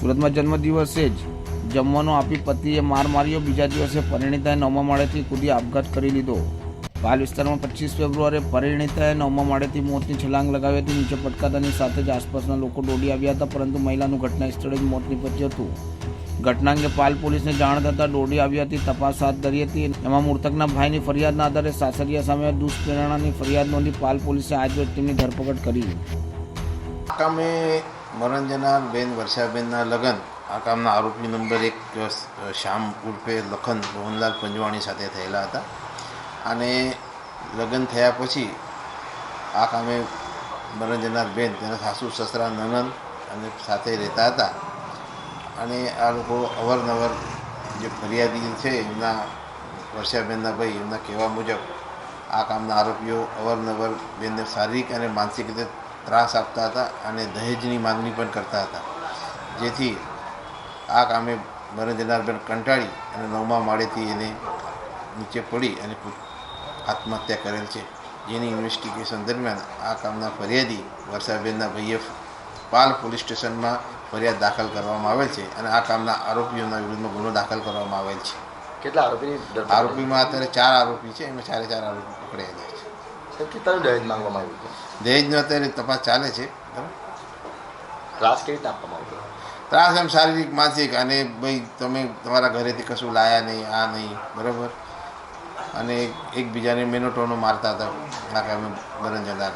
સુરતમાં જન્મદિવસે જ. જમવાનું આપી પતિએ માર માર્યો, બીજા દિવસે પરિણીતાએ નવમા માળેથી કૂદી આપઘાત કરી લીધો. પાલ વિસ્તારમાં પચીસ ફેબ્રુઆરીએ પરિણીતાએ નવમા માળેથી મોતની છલાંગ લગાવી હતી, નીચે પટકાતાની સાથે જ આસપાસના લોકો દોડી આવ્યા હતા, પરંતુ મહિલાનું ઘટના સ્થળે જ મોત નીપજ્યું હતું. ઘટના અંગે પાલ પોલીસને જાણ થતાં દોડી આવી હતી, તપાસ હાથ ધરી હતી. એમાં મૃતકના ભાઈની ફરિયાદના આધારે સાસરિયા સામે દુષ્પ્રેરણાની ફરિયાદ નોંધી પાલ પોલીસે આજરોજ તેમની ધરપકડ કરી. મરણ જનાર બેન, વર્ષાબેનના લગ્ન. આ કામના આરોપી નંબર એક શ્યામ ઉર્ફે લખન મોહનલાલ પંજવાણી સાથે થયેલા હતા. અને લગ્ન થયા પછી આ કામે મરણ બેન, તેના સાસુ, સસરા નનન અને સાથે રહેતા હતા. અને આ લોકો અવારનવાર જે ફરિયાદી છે, એમના વર્ષાબેનના ભાઈ, એમના કહેવા મુજબ આ કામના આરોપીઓ અવારનવાર બેનને શારીરિક અને માનસિક રીતે ત્રાસ આપતા હતા અને દહેજની માગણી પણ કરતા હતા. જેથી આ કામે મરણ જનાર બેન કંટાળી અને નવમા માળેથી એને નીચે પડી અને આત્મહત્યા કરેલ છે. જેની ઇન્વેસ્ટિગેશન દરમિયાન આ કામના ફરિયાદી વર્ષાબેનના ભાઈએ પાલ પોલીસ સ્ટેશનમાં ફરિયાદ દાખલ કરવામાં આવેલ છે અને આ કામના આરોપીઓના વિરુદ્ધમાં ગુનો દાખલ કરવામાં આવેલ છે. કેટલા આરોપી આરોપીમાં અત્યારે ચાર આરોપી છે એમાં ચારે ચાર આરોપી પકડાયા છે. કેટલાનું દહેજ માંગવામાં આવ્યું હતું? દહેજનો અત્યારે તપાસ ચાલે છે ત્રાસ કેવી રીતે આપવામાં આવ્યો ત્રાસ એમ શારીરિક માનસિક અને ભાઈ તમે તમારા ઘરેથી કશું લાયા નહીં આ નહીં બરાબર? અને એકબીજાને મેનોટોનો મારતા હતા આ અમે મરણ હતા